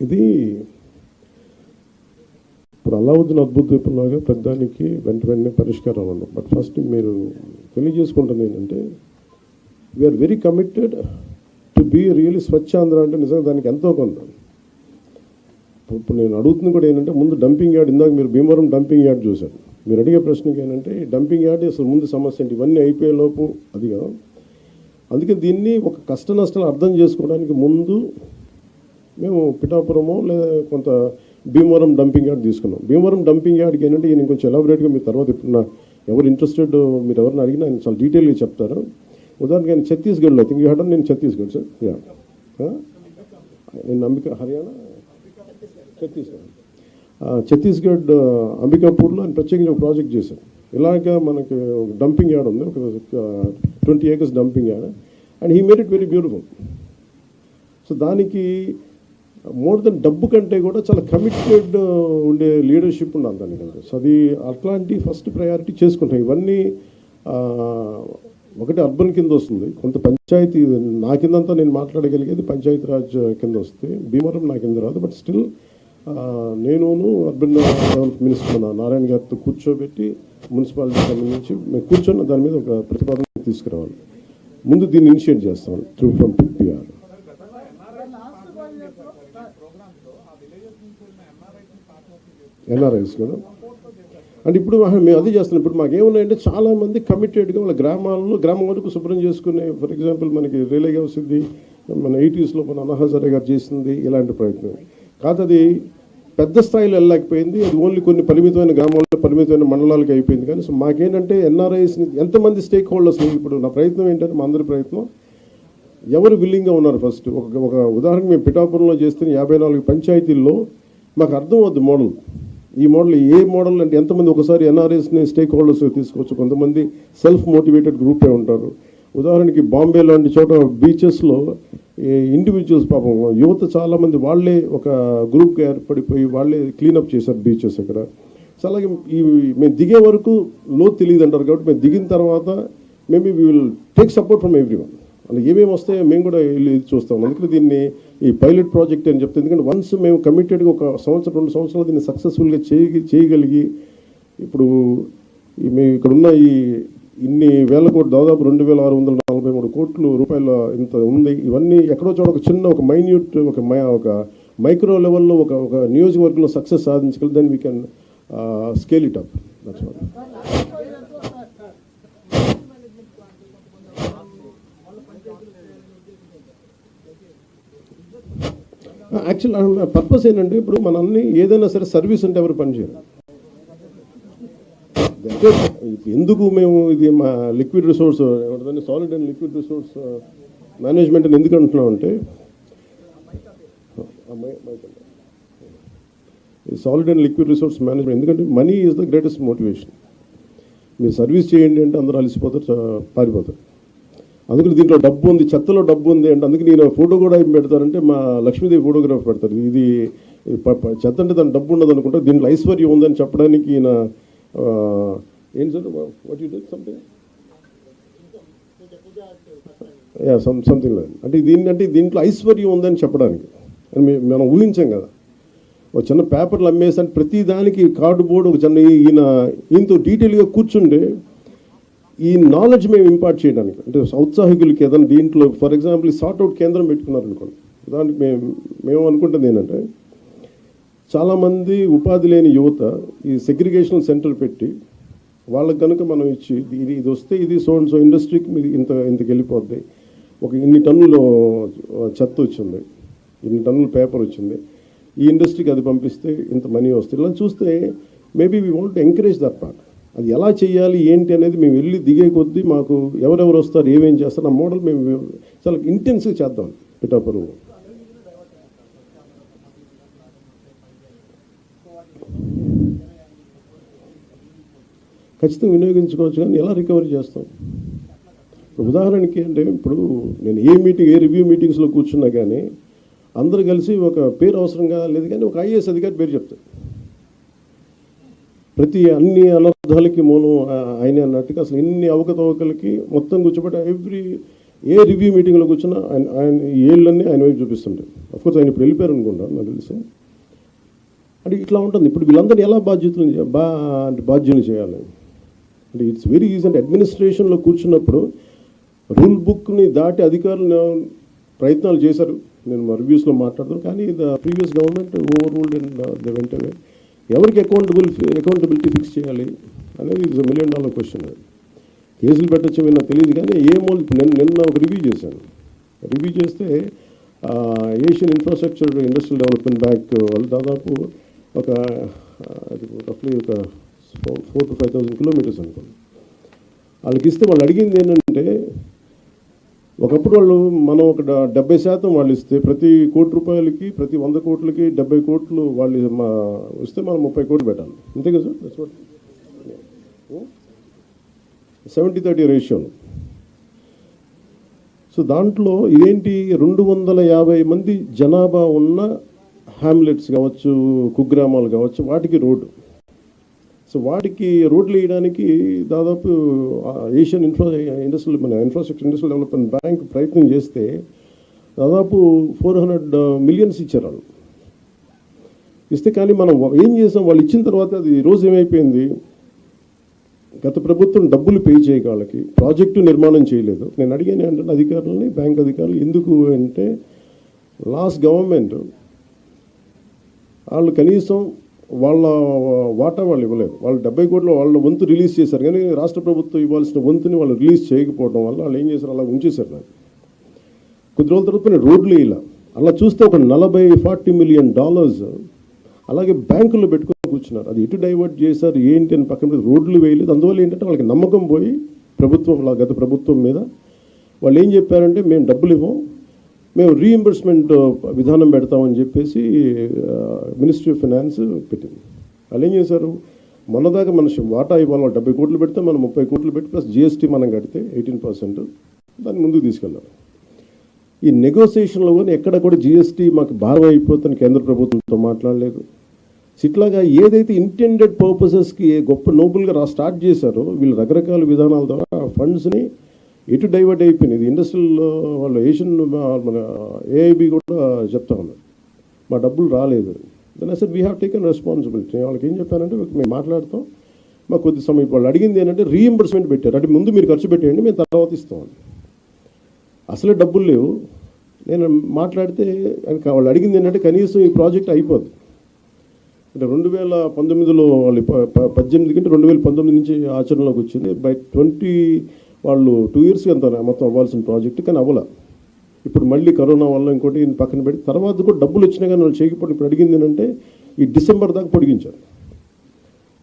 ఇది ఇప్పుడు అలావుద్దీన్ అద్భుత దీపంలాగా పెద్దానికి వెంట వెంటనే పరిష్కారం అవ్వండి బట్ ఫస్ట్ మీరు తెలియజేసుకుంటుంది ఏంటంటే we are very committed to be really Swachhandhra అంటే నిజంగా దానికి ఎంతో కొంత. ఇప్పుడు ఇప్పుడు నేను అడుగుతుంది కూడా ఏంటంటే ముందు డంపింగ్ యార్డ్ ఇందాక మీరు భీమవరం డంపింగ్ యార్డ్ చూశారు. మీరు అడిగే ప్రశ్నకి ఏంటంటే ఈ డంపింగ్ యార్డ్ అసలు ముందు సమస్య ఏంటి? ఇవన్నీ అయిపోయే లోపు అది కదా. అందుకే దీన్ని ఒక కష్ట నష్టాలు అర్థం చేసుకోవడానికి ముందు మేము పిఠాపురము లేదా కొంత భీమవరం డంపింగ్ యార్డ్ తీసుకున్నాం. భీమవరం డంపింగ్ యార్డ్కి ఏంటంటే నేను కొంచెం ఎలాబరేట్గా మీ తర్వాత ఇప్పుడు నా ఎవరు ఇంట్రెస్టెడ్ మీరు ఎవరిని అడిగినా ఆయన చాలా డీటెయిల్గా చెప్తారు. ఉదాహరణకి ఆయన ఛత్తీస్గఢ్లో థింక్ యూ నేను ఛత్తీస్గఢ్ సార్? యా. నేను అంబిక హర్యానా? ఛత్తీస్గఢ్. ఛత్తీస్గఢ్ అంబికాపూర్లో ఆయన ప్రత్యేకంగా ఒక ప్రాజెక్ట్ చేశాను ఇలాగ మనకి ఒక డంపింగ్ యార్డ్ ఉంది. ఒక twenty acres dumping yard. And he made it very beautiful. So దానికి మోర్ దెన్ డబ్బు కంటే కూడా చాలా కమిటెడ్ uh, ఉండే లీడర్షిప్ ఉండాలి దానికి సో అది అట్లాంటి ఫస్ట్ ప్రయారిటీ చేసుకుంటాం. ఇవన్నీ ఒకటి అర్బన్ కింద వస్తుంది. కొంత పంచాయతీ నా కిందంతా నేను మాట్లాడగలిగేది పంచాయతీ రాజ్ uh, కింద వస్తుంది భీమవరం నా కింద రాదు. బట్ స్టిల్ నేనును అర్బన్ డెవలప్ మినిస్టర్ నారాయణ గారితో కూర్చోబెట్టి మున్సిపాలిటీ సంబంధించి మేము కూర్చొని దాని మీద ఒక ప్రతిపాదన తీసుకురావాలి. ముందు దీన్ని ఇనిషియేట్ చేస్తాం. త్రూ ఫ్రమ్ పిఆర్ ఎన్ఆర్ఐస్ కదా? అంటే ఇప్పుడు మేము అది చేస్తున్నాం. ఇప్పుడు మాకు ఏమున్నాయంటే చాలామంది కమిటెడ్గా వాళ్ళ గ్రామాల్లో గ్రామం వరకు శుభ్రం చేసుకునే ఫర్ ఎగ్జాంపుల్ మనకి రేలేగా వస్తుంది మన ఎయిటీస్లో మన అన్నహజారే గారు చేసింది ఇలాంటి ప్రయత్నం. కాదు అది పెద్ద స్థాయిలో వెళ్ళలేకపోయింది. అది ఓన్లీ కొన్ని పరిమితమైన గ్రామాల్లో పరిమితమైన మండలాలకు అయిపోయింది. కానీ సో మాకేంటంటే ఎన్ఆర్ఐస్ని ఎంతమంది స్టేక్ హోల్డర్స్ని ఇప్పుడు నా ప్రయత్నం ఏంటంటే మా అందరి ప్రయత్నం ఎవరు విల్లింగ్గా ఉన్నారు ఫస్ట్ ఒక ఒక ఉదాహరణకు మేము పిఠాపురంలో చేస్తున్న యాభై నాలుగు పంచాయతీల్లో మాకు అర్థం అవుద్ది మోడల్ ఈ మోడల్ ఏ మోడల్ అంటే ఎంతమంది ఒకసారి ఎన్ఆర్ఎస్ని స్టేక్ హోల్డర్స్ తీసుకోవచ్చు కొంతమంది సెల్ఫ్ మోటివేటెడ్ గ్రూపే ఉంటారు. ఉదాహరణకి బాంబే లాంటి చోట బీచెస్లో ఇండివిజువల్స్ పాపం యువత చాలామంది వాళ్ళే ఒక గ్రూప్గా ఏర్పడిపోయి వాళ్ళే క్లీనప్ చేశారు బీచెస్ అక్కడ సో అలాగే ఈ మేము దిగే వరకు లో తెలియదు అంటారు కాబట్టి మేము దిగిన తర్వాత maybe we will take support from everyone అలా ఏమేమి వస్తాయో మేము కూడా వెళ్ళి చూస్తాం. అందుకని దీన్ని ఈ పైలట్ ప్రాజెక్ట్ అని చెప్తే. ఎందుకంటే వన్స్ మేము కమిటెడ్గా ఒక సంవత్సరం రెండు సంవత్సరాలు దీన్ని సక్సెస్ఫుల్గా చేయ చేయగలిగి ఇప్పుడు మేము ఇక్కడ ఉన్న ఈ ఇన్ని వేల కోట్లు దాదాపు రెండు వేల ఆరు వందల నలభై మూడు కోట్లు రూపాయల ఇంత ఉంది. ఇవన్నీ ఎక్కడో చోట ఒక చిన్న ఒక మైన్యూట్ ఒక మై ఒక మైక్రో లెవెల్లో ఒక ఒక నియోజకవర్గంలో సక్సెస్ సాధించగలి దాన్ని we can scale it up that's actual purpose ఏంటంటే ఇప్పుడు మన అన్ని ఏదైనా సరే సర్వీస్ అంటే ఎవరు పనిచేయరు ఎందుకు మేము ఇది మా లిక్విడ్ రిసోర్స్ దాన్ని solid and liquid resource management అని ఎందుకు అంటున్నాం అంటే solid and. Liquid resource management ఎందుకంటే money is the greatest motivation మీరు సర్వీస్ చేయండి అంటే అందరూ అలసిపోతారు పారిపోతారు. అందుకని దీంట్లో డబ్బు ఉంది చెత్తలో డబ్బు ఉంది అంటే అందుకే నేను ఫోటో కూడా ఏం పెడతారంటే మా లక్ష్మీదేవి ఫోటోగ్రాఫ్ పెడతారు. ఇది చెత్త అంటే దాని డబ్బు ఉండదు అనుకుంటా. దీంట్లో ఐశ్వర్యం ఉందని చెప్పడానికి ఈయన ఏం sir? What you something ya some something లేదు అంటే దీన్ని అంటే దీంట్లో ఐశ్వర్యం ఉందని చెప్పడానికి. మనం ఊహించాం కదా. ఒక చిన్న పేపర్లు అమ్మేసి అంటే ప్రతి దానికి కార్డు బోర్డు ఒక చిన్న ఈయన ఈయనతో డీటెయిల్గా కూర్చుండే ఈ నాలెడ్జ్ మేము ఇంపార్ట్ చేయడానికి అంటే ఔత్సాహికులకి ఏదైనా దీంట్లో ఫర్ ఎగ్జాంపుల్ సార్ట్అవుట్ అవుట్ కేంద్రం పెట్టుకున్నారనుకోండి. దానికి మేము మేము అనుకుంటుంది ఏంటంటే చాలామంది ఉపాధి లేని యువత ఈ సెగ్రిగేషన్ సెంటర్ పెట్టి వాళ్ళకి కనుక మనం ఇచ్చి ఇది ఇది వస్తే ఇది సో అండ్ సో ఇండస్ట్రీకి మీకు ఇంత ఇంతకు వెళ్ళిపోద్ది. ఒక ఇన్ని టన్నులు చెత్త వచ్చింది ఇన్ని టన్నులు పేపర్ వచ్చింది ఈ ఇండస్ట్రీకి అది పంపిస్తే ఇంత మనీ వస్తుంది ఇలా చూస్తే maybe we want encourage that part అది ఎలా చేయాలి ఏంటి అనేది మేము వెళ్ళి దిగే కొద్దీ మాకు ఎవరెవరు వస్తారు ఏమేం చేస్తారు ఆ మోడల్ మేము చాలా ఇంటెన్స్గా చేద్దాం పిఠాపురం. ఖచ్చితంగా వినియోగించుకోవచ్చు కానీ ఎలా రికవరీ చేస్తాం? ఇప్పుడు ఉదాహరణకి అంటే ఇప్పుడు నేను ఏ మీటింగ్ ఏ రివ్యూ మీటింగ్స్లో కూర్చున్నా కానీ అందరు కలిసి ఒక పేరు అవసరంగా లేదు కానీ ఒక ఐఏఎస్ అధికారి పేరు చెప్తారు. ప్రతి అన్ని అనర్థాలకి మూలం ఆయనే అన్నట్టుగా అసలు ఇన్ని అవకతవకలకి మొత్తం కూర్చోబెట్టి ఎవ్రీ ఏ రివ్యూ మీటింగ్లో కూర్చున్నా ఆయన ఆయన ఏళ్ళన్నీ ఆయన వైపు చూపిస్తుంటారు అఫ్కోర్స్ ఆయన ఇప్పుడు వెళ్ళిపోయారు అనుకుంటాను నాకు తెలుసు. అంటే ఇట్లా ఉంటుంది. ఇప్పుడు వీళ్ళందరినీ ఎలా బాధ్యతలు చే- బా అంటే బాధ్యతలు చేయాలి? అంటే ఇట్స్ వెరీ ఈజీ అంటే అడ్మినిస్ట్రేషన్లో కూర్చున్నప్పుడు రూల్ బుక్ని దాటి అధికారులు ప్రయత్నాలు చేశారు. నేను మా రివ్యూస్లో మాట్లాడుతున్నాను కానీ the previous government over ruled and the వెంటనే ఎవరికి అకౌంటబుల్ అకౌంటబిలిటీ ఫిక్స్ చేయాలి? అనేది ఇస్ మిలియన్ డాలర్ క్వశ్చన్ కేసులు పెట్టచ్చు నాకు తెలియదు కానీ ఏమో ఇప్పుడు నిన్న నిన్న ఒక రివ్యూ చేశాను. రివ్యూ చేస్తే Asian infrastructure industrial development bank వాళ్ళు దాదాపు ఒక రఫ్లీ ఒక four to five thousand kilometres అనుకోండి. వాళ్ళకి ఇస్తే వాళ్ళు అడిగింది ఏంటంటే ఒకప్పుడు వాళ్ళు మనం ఒక డెబ్బై శాతం వాళ్ళు ఇస్తే ప్రతి కోటి రూపాయలకి ప్రతి వంద కోట్లకి డెబ్బై కోట్లు వాళ్ళు మా ఇస్తే మనం ముప్పై కోట్లు పెట్టాలి. అంతే కదా సార్? సెవెంటీ థర్టీ రేషియోలో సో దాంట్లో ఇదేంటి? రెండు వందల యాభై మంది జనాభా ఉన్న హ్యామ్లెట్స్ కావచ్చు కుగ్రామాలు కావచ్చు వాటికి రోడ్డు. సో వాటికి రోడ్లు వేయడానికి దాదాపు ఏషియన్ ఇన్ఫ్రా ఇండస్ట్రియల్ మన ఇన్ఫ్రాస్ట్రక్చర్ ఇండస్ట్రియల్ డెవలప్మెంట్ బ్యాంక్ ప్రయత్నం చేస్తే దాదాపు ఫోర్ హండ్రెడ్ మిలియన్స్ ఇచ్చారు వాళ్ళు. ఇస్తే కానీ మనం ఏం చేసాం? వాళ్ళు ఇచ్చిన తర్వాత అది రోజు ఏమైపోయింది? గత ప్రభుత్వం డబ్బులు పే చేయక వాళ్ళకి ప్రాజెక్టు నిర్మాణం చేయలేదు. నేను అడిగాను ఏంటంటే అధికారులని బ్యాంక్ అధికారులు ఎందుకు అంటే లాస్ట్ గవర్నమెంట్ వాళ్ళు కనీసం వాళ్ళ వాటా వాళ్ళు ఇవ్వలేదు. వాళ్ళు డెబ్బై కోట్ల వాళ్ళ వంతు రిలీజ్ చేశారు. కానీ రాష్ట్ర ప్రభుత్వం ఇవ్వాల్సిన వంతుని వాళ్ళు రిలీజ్ చేయకపోవడం వల్ల వాళ్ళు ఏం చేశారు? అలా ఉంచేశారు నాకు కొద్ది రోజుల తర్వాత నేను రోడ్లు ఇలా అలా చూస్తే ఒక నలభై ఫార్టీ మిలియన్ డాలర్స్ అలాగే బ్యాంకుల్లో పెట్టుకొని కూర్చున్నారు. అది ఎటు డైవర్ట్ చేశారు? ఏంటి అని పక్కన రోడ్లు వేయలేదు. అందువల్ల ఏంటంటే వాళ్ళకి నమ్మకం పోయి ప్రభుత్వం లా- గత ప్రభుత్వం మీద వాళ్ళు ఏం చెప్పారంటే మేము డబ్బులు ఇవ్వం మేము రీఎంబర్స్మెంట్ uh, విధానం పెడతామని చెప్పేసి మినిస్ట్రీ ఆఫ్ ఫైనాన్స్ పెట్టింది. వాళ్ళు ఏం చేశారు? మొన్నదాకా మన వాటా ఇవ్వాలి డెబ్బై కోట్లు పెడితే మనం ముప్పై కోట్లు పెట్టి ప్లస్ జిఎస్టీ మనం కడితే ఎయిటీన్ పర్సెంట్. దాన్ని ముందుకు తీసుకెళ్ళాం. ఈ నెగోసియేషన్లో కానీ ఎక్కడ కూడా జిఎస్టీ మాకు భారం అయిపోతుంది కేంద్ర ప్రభుత్వంతో మాట్లాడలేదు. ఇట్లాగా ఏదైతే ఇంటెండెడ్ పర్పసెస్కి గొప్ప నోబుల్గా రా స్టార్ట్ చేశారో వీళ్ళు రకరకాల విధానాల ద్వారా ఫండ్స్ని ఎటు డైవర్ట్ అయిపోయింది. ఇది ఇండస్ట్రియల్ వాళ్ళు ఏషియన్ మన ఏఐబి కూడా చెప్తా ఉన్నారు. మా డబ్బులు రాలేదు. దెన్ అసలు వీ హ్యావ్ టేకెన్ రెస్పాన్సిబిలిటీ వాళ్ళకి ఏం చెప్పానంటే మేము మాట్లాడతాం. మాకు కొద్ది సమయం వాళ్ళు అడిగింది ఏంటంటే రీఎంబర్స్మెంట్ పెట్టారు. అంటే ముందు మీరు ఖర్చు పెట్టేయండి మేము తర్వాత ఇస్తాం. అసలే డబ్బులు లేవు. నేను మాట్లాడితే వాళ్ళు అడిగింది ఏంటంటే కనీసం ఈ ప్రాజెక్ట్ అయిపోద్ది. అంటే రెండు వేల పంతొమ్మిదిలో వాళ్ళు ప- పద్దెనిమిది కంటే రెండు వేల పంతొమ్మిది నుంచి ఆచరణలోకి వచ్చింది. బై ట్వంటీ వాళ్ళు టూ ఇయర్స్ అంత మొత్తం అవ్వాల్సిన ప్రాజెక్ట్ కానీ అవ్వల. ఇప్పుడు మళ్ళీ కరోనా వల్ల ఇంకోటి పక్కన పెట్టి తర్వాత కూడా డబ్బులు వచ్చినా కానీ వాళ్ళు చేయకపోతే ఇప్పుడు అడిగింది ఏంటంటే ఈ డిసెంబర్ దాకా పొడిగించారు.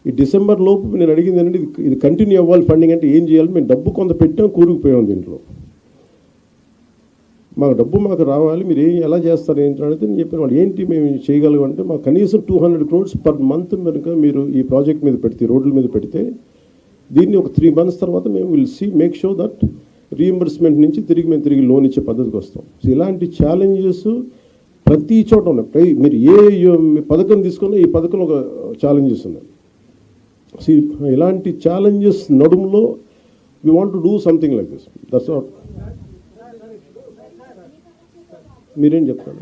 ఈ డిసెంబర్ లోపు నేను అడిగింది ఏంటంటే ఇది ఇది కంటిన్యూ అవ్వాలి ఫండింగ్ అంటే ఏం చేయాలి? మేము డబ్బు కొంత పెట్టాం కూరుకుపోయాం దీంట్లో. మాకు డబ్బు మాకు రావాలి మీరు ఏం ఎలా చేస్తారు ఏంటి అడిగితే నేను చెప్పిన. వాళ్ళు ఏంటి మేము చేయగలం అంటే మాకు కనీసం two hundred crores per month కనుక మీరు ఈ ప్రాజెక్ట్ మీద పెడితే రోడ్ల మీద పెడితే దీన్ని ఒక త్రీ మంత్స్ తర్వాత మేము will see make show that reimbursement నుంచి తిరిగి మేము తిరిగి లోన్ ఇచ్చే పద్ధతికి వస్తాం. సో ఇలాంటి ఛాలెంజెస్ ప్రతి చోట ఉన్నాయి. మీరు ఏ పథకం తీసుకున్నా ఈ పథకంలో ఒక ఛాలెంజెస్ ఉన్నాయి. సో ఇలాంటి challenges నడుములో we want to do something like this that's at మీరేం చెప్తారు?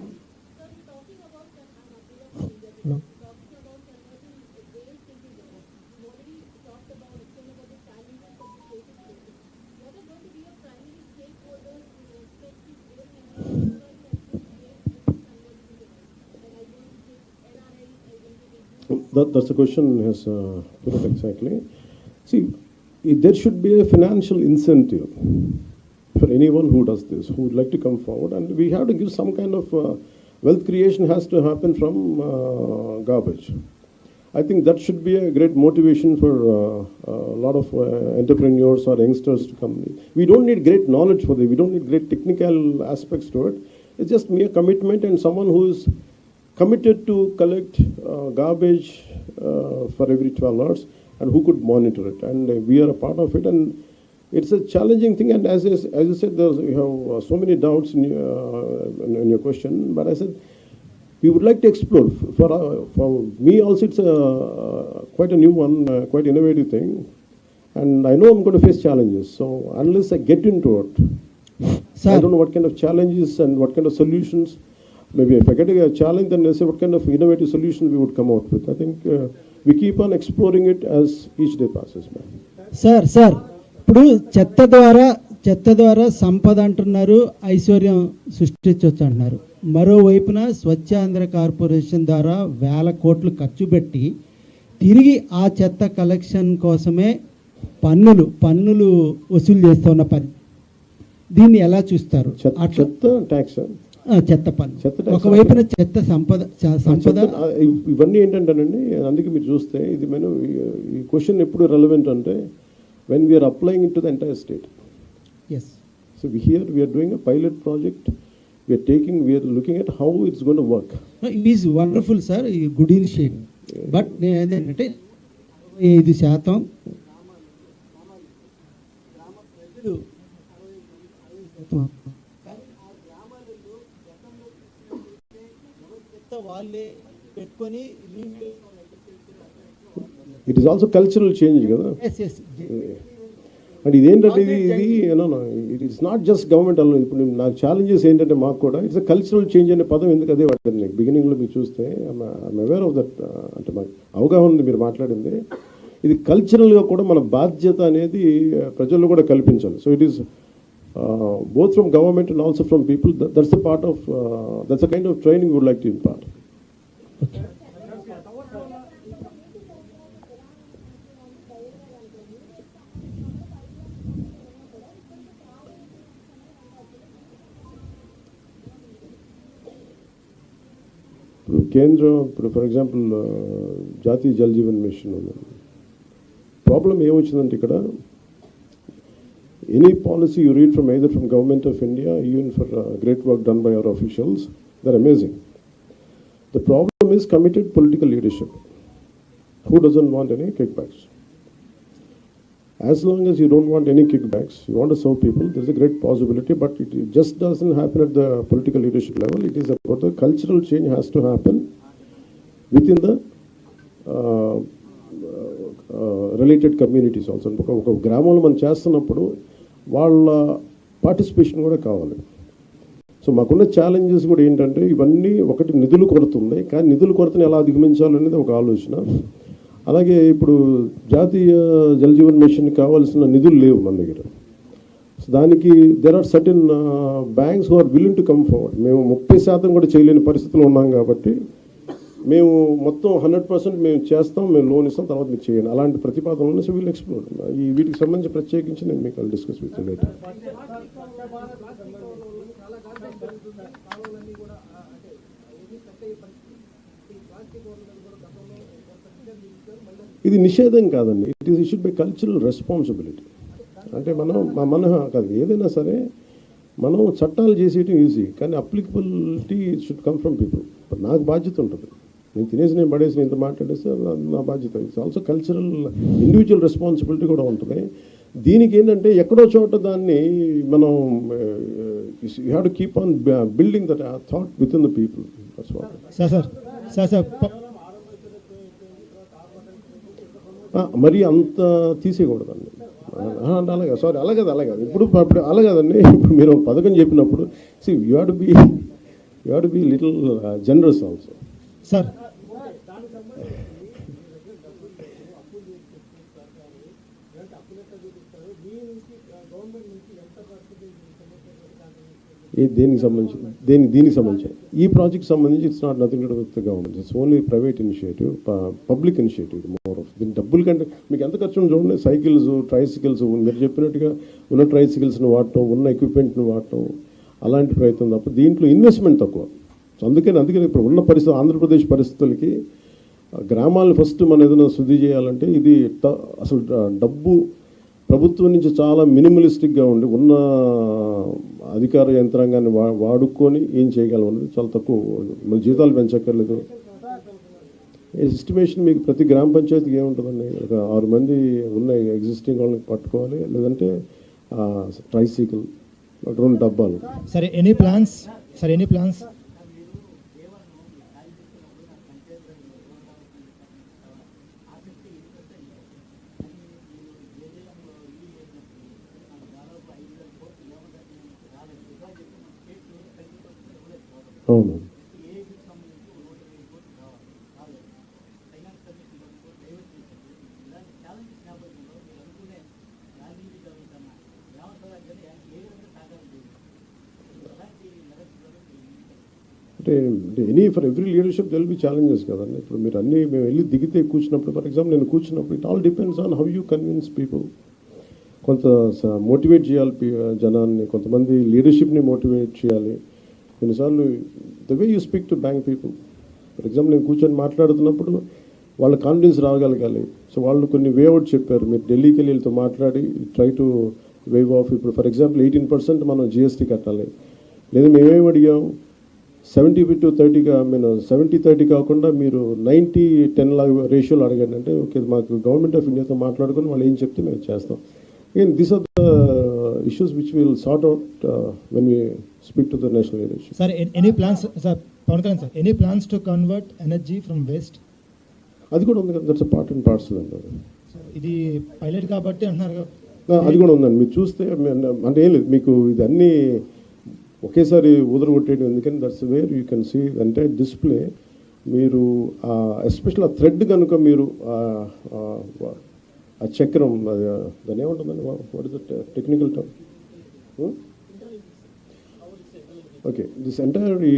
That, that's the question has uh, put exactly. See, there should be a financial incentive for anyone who does this, who would like to come forward, and we have to give some kind of uh, wealth creation has to happen from uh, garbage. I think that should be a great motivation for uh, a lot of uh, entrepreneurs or youngsters to come. We don't need great knowledge for this. We don't need great technical aspects to it. It's just mere commitment and someone who is committed to collect uh, garbage uh, for every 12 hours and who could monitor it. And uh, we are a part of it. And it's a challenging thing. And as, as, as you said, there's, you have uh, so many doubts in, uh, in, in your question. But I said, we would like to explore. For, uh, for me also, it's a, uh, quite a new one, uh, quite innovative thing. And I know I'm going to face challenges. So unless I get into it, Sir. I don't know what kind of challenges and what kind of solutions. Maybe if I get a challenge, then I say what kind of innovative solution we would come out with. I think uh, we keep on exploring it as each day passes, man. Sir sir ఇప్పుడు చెత్త ద్వారా చెత్త ద్వారా సంపద అంటున్నారు ఐశ్వర్యం సృష్టించవచ్చు అంటున్నారు మరోవైపున స్వచ్ఛాంధ్ర కార్పొరేషన్ ద్వారా వేల కోట్లు ఖర్చు పెట్టి తిరిగి ఆ చెత్త కలెక్షన్ కోసమే పన్నులు పన్నులు వసూలు చేస్తున్న పని. దీన్ని ఎలా చూస్తారు? చెత్త ట్యాక్స్ చెత్త పన్ను. ఒకవైపున చెత్త సంపద సంపద. ఇవన్నీ ఏంటంటేనండి అందుకే మీరు చూస్తే ఇది మనం ఈ క్వశ్చన్ ఎప్పుడు రెలవెంట్ అంటే when we are applying in to the entire state yes so here we are doing a pilot project we are taking we are looking at how it's gone work it is wonderful sir ఈ good initiative but నేను ఏంటంటే ఐదు శాతం వాళ్ళే పెట్టుకొని it is also cultural change కదా? And ఇదేంటంటే ఇది ఇది it it's not just government అలా ఇప్పుడు నాకు ఛాలెంజెస్ ఏంటంటే మాకు కూడా ఇట్స్ అ కల్చరల్ చేంజ్ అనే పదం ఎందుకు అదే వాడింది మీకు బిగినింగ్లో మీరు చూస్తే ఐమ్ అవేర్ ఆఫ్ దట్ అంటే మాకు అవగాహన ఉంది మీరు మాట్లాడింది. ఇది కల్చరల్గా కూడా మన బాధ్యత అనేది uh, ప్రజల్లో కూడా కల్పించాలి. So it is both from government from also from people that's part part of that's a kind of training would like to impart ఇప్పుడు కేంద్రం ఇప్పుడు ఫర్ ఎగ్జాంపుల్ జాతీయ జల్ జీవన్ మిషన్ ప్రాబ్లం ఏమొచ్చిందంటే ఇక్కడ Any policy you read from either from government of India even for great work done by our officials there amazing the problem is committed political leadership who doesn't want any kickbacks as long as you don't want any kickbacks, you want to serve people, there's a great possibility, but it it just doesn't happen at the political leadership level. It is about the cultural change has to happen within the uh, uh, related communities also. ఒక ఒక గ్రామంలో మనం చేస్తున్నప్పుడు వాళ్ళ participation కూడా కావాలి. So మాకున్న challenges కూడా ఏంటంటే ఇవన్నీ ఒకటి నిధులు కొరత ఉంది కానీ నిధుల కొరతను ఎలా అధిగమించాలనేది ఒక ఆలోచన. అలాగే ఇప్పుడు జాతీయ జలజీవన్ మిషన్ కావాల్సిన నిధులు లేవు మన దగ్గర. సో దానికి there are certain banks are willing to come forward మేము ముప్పై శాతం కూడా చేయలేని పరిస్థితులు ఉన్నాం కాబట్టి మేము మొత్తం హండ్రెడ్ పర్సెంట్ మేము చేస్తాం మేము లోన్ ఇస్తాం తర్వాత మీరు చేయండి. అలాంటి ప్రతిపాదనలు సివిల్ ఎక్స్ప్లోర్. ఈ వీటికి సంబంధించి ప్రత్యేకించి నేను మీకు డిస్కస్ విత్ లేటర్ ఇది నిషేధం కాదండి. It is issued by cultural responsibility అంటే మనం మా మన కాదు ఏదైనా సరే మనం చట్టాలు చేసేయటం ఈజీ కానీ applicability should come from people నాకు బాధ్యత ఉంటుంది. నేను తినేసి నేను పడేసి ఇంత మాట్లాడేస్తే నా బాధ్యత. It's also cultural individual responsibility కూడా ఉంటుంది. దీనికి ఏంటంటే ఎక్కడో చోట దాన్ని మనం you have to keep on building that thought within the people sir sir sir sir ప- ఆ, మరి అంత తీసేయకూడదండి అలాగే సారీ అలాగే అలాగే ఇప్పుడు ఇప్పుడు అలాగదండి. ఇప్పుడు మీరు పథకం చెప్పినప్పుడు see you have to be you have to be little generous also sir. ఏ దేనికి సంబంధించి? దేని దీనికి సంబంధించి. ఈ ప్రాజెక్ట్ సంబంధించి it's not nothing to with government it's only private initiative public initiative more of దీని డబ్బుల కంటే మీకు ఎంత ఖర్చు చూడండి. సైకిల్స్ ట్రైసికల్స్ మీరు చెప్పినట్టుగా ఉన్న ట్రైసికల్స్ని వాడటం ఉన్న ఎక్విప్మెంట్ని వాడటం అలాంటి ప్రయత్నం తప్ప దీంట్లో ఇన్వెస్ట్మెంట్ తక్కువ. సో అందుకని అందుకని ఇప్పుడు ఉన్న పరిస్థితి ఆంధ్రప్రదేశ్ పరిస్థితులకి గ్రామాలను ఫస్ట్ మనం ఏదైనా శుద్ధి చేయాలంటే ఇది ట- అసలు డబ్బు ప్రభుత్వం నుంచి చాలా మినిమలిస్టిక్గా ఉండి ఉన్న అధికార యంత్రాంగాన్ని వా వాడుకొని ఏం చేయగలం అనేది చాలా తక్కువ మన జీతాలు పెంచక్కర్లేదు. ఎస్టిమేషన్ మీకు ప్రతి గ్రామ పంచాయతీకి ఏముంటుందండి? ఒక ఆరు మంది ఉన్న ఎగ్జిస్టింగ్ వాళ్ళని పట్టుకోవాలి లేదంటే ట్రైసైకిల్ రెండు డబ్బాలు. సరే ఎనీ ప్లాన్స్ సరే ఎనీ ప్లాన్స్ అవును. అంటే any for every leadership there'll be challenges కదండి. ఇప్పుడు మీరు అన్నీ మేము వెళ్ళి దిగితే కూర్చున్నప్పుడు ఫర్ ఎగ్జాంపుల్ నేను కూర్చున్నప్పుడు it all depends on how you convince people కొంత మోటివేట్ చేయాలి జనాన్ని కొంతమంది లీడర్షిప్ని మోటివేట్ చేయాలి. కొన్నిసార్లు the way you speak to bank people for example నేను కూర్చొని మాట్లాడుతున్నప్పుడు వాళ్ళ కాన్ఫిడెన్స్ రాగలగాలి. సో వాళ్ళు కొన్ని వే అవుట్ చెప్పారు. మీరు ఢిల్లీకి వెళ్ళి వీళ్ళతో మాట్లాడి ట్రై టు వేవ్ ఆఫ్ ఇప్పుడు ఫర్ ఎగ్జాంపుల్ ఎయిటీన్ పర్సెంట్ మనం జిఎస్టీ కట్టాలి. లేదా మేమేమి అడిగాం? సెవెంటీ టు థర్టీగా మేము సెవెంటీ థర్టీ కాకుండా మీరు నైంటీ టెన్ లాగా రేషియోలో అడగండి. అంటే ఓకే మాకు గవర్నమెంట్ ఆఫ్ ఇండియాతో మాట్లాడుకొని వాళ్ళు ఏం చెప్తే మేము చేస్తాం. Again this are the issues which will sort out when we speak to the national leadership Sir, an- any plans, sir, Pawan sir, any plans to convert energy from waste? అది కూడా ఉంది కదా దట్స్ పార్ట్ అండ్ పార్సల్ అండి. ఇది pilot కాబట్టి అంటున్నారు అది కూడా ఉందండి మీరు చూస్తే అంటే ఏం లేదు మీకు ఇది అన్నీ ఒకేసారి ఉదరగొట్టేయడం ఎందుకని that's where you can see అంటే డిస్ప్లే మీరు ఎస్పెషల్ ఆ థ్రెడ్ కనుక మీరు ఆ- చక్రం అది దాని ఏముంటుందండి what is technical term okay this entire ఈ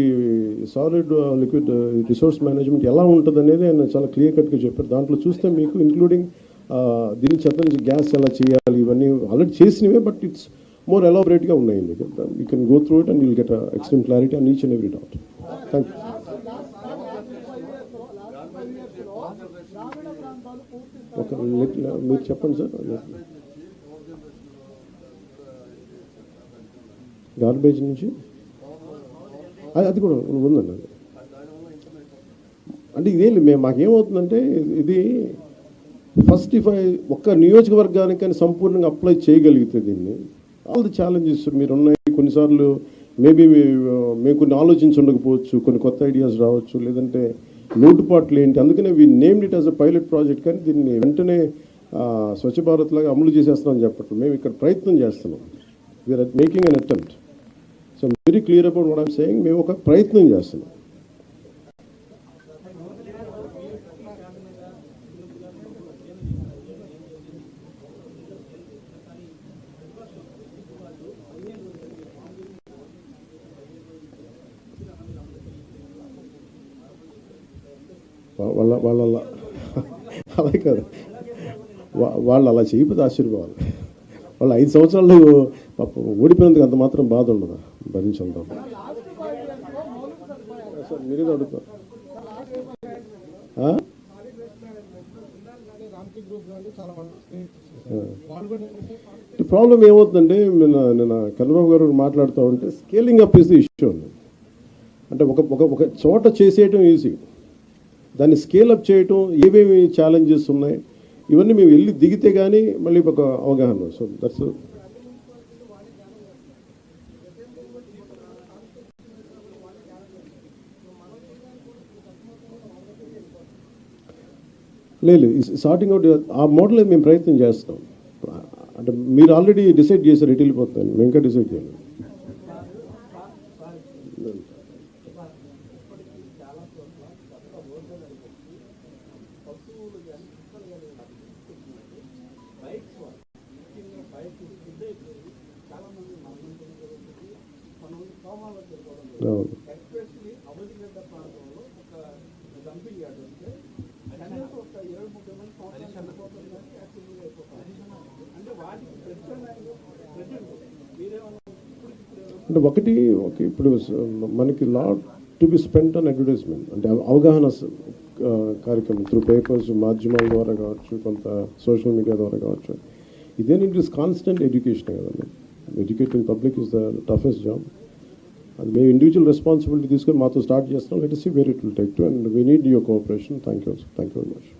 సాలిడ్ లిక్విడ్ రిసోర్స్ మేనేజ్మెంట్ ఎలా ఉంటుంది అనేది ఆయన చాలా క్లియర్ కట్గా చెప్పారు. దాంట్లో చూస్తే మీకు ఇంక్లూడింగ్ uh, దీని చెత్త నుంచి గ్యాస్ ఎలా చేయాలి ఇవన్నీ ఆల్రెడీ చేసినవే బట్ ఇట్స్ మోర్ ఎలాబరేట్గా ఉన్నాయి. You can go through it and you'll get extreme clarity and each and every doubt thank you ఒక మీరు చెప్పండి సార్. గార్బేజ్ నుంచి? అది అది కూడా ఉందండి. అది అంటే ఇదేం లేదు, మేము మాకేమవుతుందంటే ఇది ఫస్ట్ ఇఫ్ ఐ ఒక్క నియోజకవర్గానికి కానీ సంపూర్ణంగా అప్లై చేయగలిగితే దీన్ని ఆల్ ది ఛాలెంజెస్ మీరు ఉన్నాయి కొన్నిసార్లు మేబీ మేము కొన్ని ఆలోచించి ఉండకపోవచ్చు కొన్ని కొత్త ఐడియాస్ రావచ్చు లేదంటే లోటుపాట్లు ఏంటి? అందుకనే we named it as a pilot project కానీ దీన్ని వెంటనే స్వచ్ఛ భారత్ లాగా అమలు చేసేస్తున్నాం చెప్పట్లేదు. మేము ఇక్కడ ప్రయత్నం చేస్తున్నాం. We are making an attempt so very clear about what I'm saying మేము ఒక ప్రయత్నం చేస్తున్నాం. వాళ్ళ వాళ్ళ అలా- కాదు. వాళ్ళు అలా చేయకపోతే ఆశ్చర్యపోవాలి. వాళ్ళు ఐదు సంవత్సరాలు పాపం ఓడిపోయినందుకు అంత మాత్రం బాధ ఉండదు? భరించంత సార్ మీరేదో అడుగుతారు. ప్రాబ్లం ఏమవుతుందంటే నిన్న నిన్న కన్నబాబు గారు మాట్లాడుతూ ఉంటే స్కేలింగ్ అప్ ఇస్ ఇష్యూ ఉంది అంటే ఒక ఒక ఒక చోట చేసేయటం ఈజీ దాన్ని స్కేల్ అప్ చేయటం ఏమేమి ఛాలెంజెస్ ఉన్నాయి? ఇవన్నీ మేము వెళ్ళి దిగితే కానీ మళ్ళీ ఒక అవగాహన సో దట్స్ లేదు సార్టింగ్ అవుట్ ఆ మోడల్ మేము ప్రయత్నం చేస్తాం. అంటే మీరు ఆల్రెడీ డిసైడ్ చేశారు ఎటు వెళ్ళిపోతాను మేము ఇంకా డిసైడ్ చేయలేదు అవును అంటే ఒకటి ఓకే ఇప్పుడు మనకి lot to be spend on advertisement అంటే అవగాహన కార్యక్రమం త్రూ పేపర్స్ మాధ్యమాల ద్వారా కావచ్చు కొంత సోషల్ మీడియా ద్వారా కావచ్చు. ఇదే ఇట్ ఇస్ కాన్స్టెంట్ ఎడ్యుకేషన్ కదండి. Educating public is the toughest job అది మేము ఇండివిజువల్ రెస్పాన్సిబిలిటీ తీసుకొని మాతో స్టార్ట్ చేస్తున్నాం. Let see where it will take to and we need your cooperation thank you thank you very much